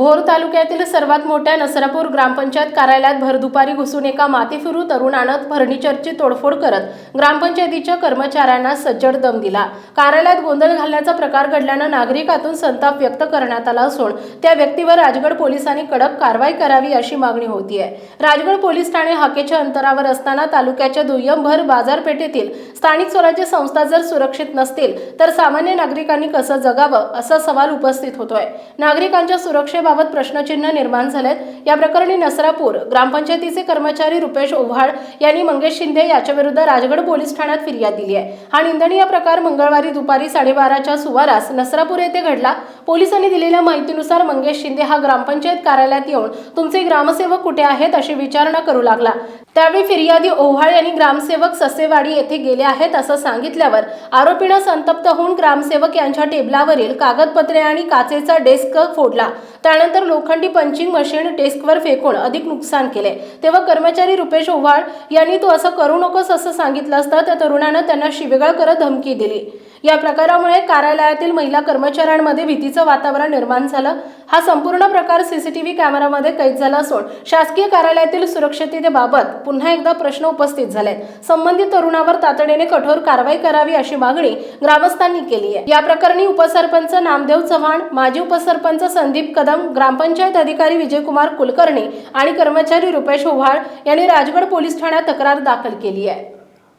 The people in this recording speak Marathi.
भोर तालुक्यातील सर्वात मोठ्या नसरापूर ग्रामपंचायत कार्यालयात भरदुपारी घुसून एका मातीफिरू तरुणानं फर्निचरची तोडफोड करत ग्रामपंचायतीच्या कर्मचाऱ्यांना सज्जड दम दिला. कार्यालयात गोंधळ घालण्याचा प्रकार घडल्यानं नागरिकातून संताप व्यक्त करण्यात आला असून त्या व्यक्तीवर राजगड पोलिसांनी कडक कारवाई करावी अशी मागणी होतीये. राजगड पोलीस ठाणे हाकेच्या अंतरावर असताना तालुक्याच्या दुय्यम भर बाजारपेठेतील स्थानिक स्वराज्य संस्था जर सुरक्षित नसतील तर सामान्य नागरिकांनी कसं जगावं असा सवाल उपस्थित होतोय. नागरिकांच्या सुरक्षेबाबत प्रश्नचिन्ह निर्माण झालेत. या प्रकरणी नसरापूर ग्रामपंचायतीचे कर्मचारी रुपेश ओव्हाळ यांनी मंगेश शिंदे याच्याविरुद्ध राजगड पोलीस ठाण्यात फिर्याद दिली आहे. हा निंदनीय प्रकार मंगळवारी दुपारी साडेबाराच्या सुमारास नसरापूर येथे घडला. पोलिसांनी दिलेल्या माहितीनुसार मंगेश शिंदे हा ग्रामपंचायत कार्यालयात येऊन तुमचे ग्रामसेवक कुठे आहेत? अशी विचारणा करू लागला. त्यावेळी फिर्यादी ओव्हाळ यांनी ग्रामसेवक ससेवाडी येथे गेले आहेत असं सांगितल्यावर आरोपीनं संतप्त होऊन ग्रामसेवक यांच्या टेबलावरील कागदपत्रे आणि काचेचा डेस्क फोडला. त्यानंतर लोखंडी पंचिंग मशीन डेस्कवर फेकून अधिक नुकसान केले. तेव्हा कर्मचारी रुपेश ओव्हाळ यांनी तू असं करू नकोस असं सांगितलं असतं त्या तरुणानं त्यांना शिवेगाळ करत धमकी दिली. या प्रकारामुळे कार्यालयातील महिला कर्मचाऱ्यांमध्ये भीतीचं वातावरण निर्माण झालं. हा संपूर्ण प्रकार सीसीटीव्ही कॅमेरामध्ये कैद झाला असून शासकीय कार्यालयातील सुरक्षिततेबाबत पुन्हा एकदा प्रश्न उपस्थित झाले. संबंधित तरुणावर तातडीने कठोर कारवाई करावी अशी मागणी ग्रामस्थांनी केली आहे. या प्रकरणी उपसरपंच नामदेव चव्हाण माजी उपसरपंच संदीप कदम ग्रामपंचायत अधिकारी विजयकुमार कुलकर्णी आणि कर्मचारी रुपेश ओव्हाळ यांनी राजगड पोलीस ठाण्यात तक्रार दाखल केली आहे.